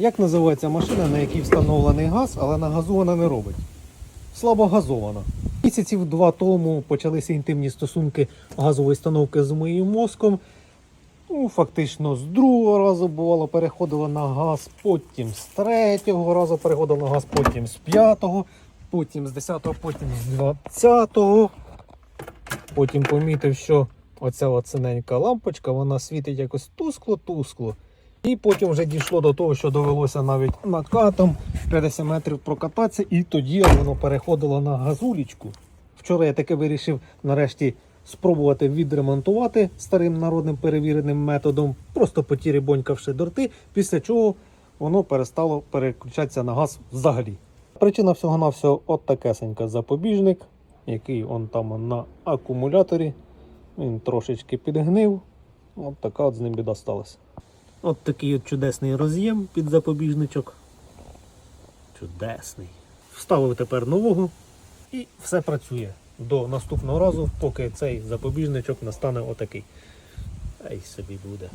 Як називається машина, на якій встановлений газ, але на газу вона не робить? Слабо газована. Місяців два тому почалися інтимні стосунки газової установки з моїм мозком. Ну, фактично, з другого разу бувало переходила на газ, потім з третього разу переходила на газ, потім з п'ятого, потім з десятого, потім з двадцятого. Потім помітив, що оця синенька лампочка, вона світить якось тускло-тускло. І потім вже дійшло до того, що довелося навіть накатом 50 метрів прокататися, і тоді воно переходило на газулічку. Вчора я таки вирішив нарешті спробувати відремонтувати старим народним перевіреним методом, просто потірібонькавши дорти, після чого воно перестало переключатися на газ взагалі. Причина всього-навсього от такесенька запобіжник, який он там на акумуляторі. Він трошечки підгнив. От така от з ним біда сталася. От такий от чудесний роз'єм під запобіжничок. Чудесний. Вставив тепер нового і все працює до наступного разу, поки цей запобіжничок настане отакий. Ай собі буде.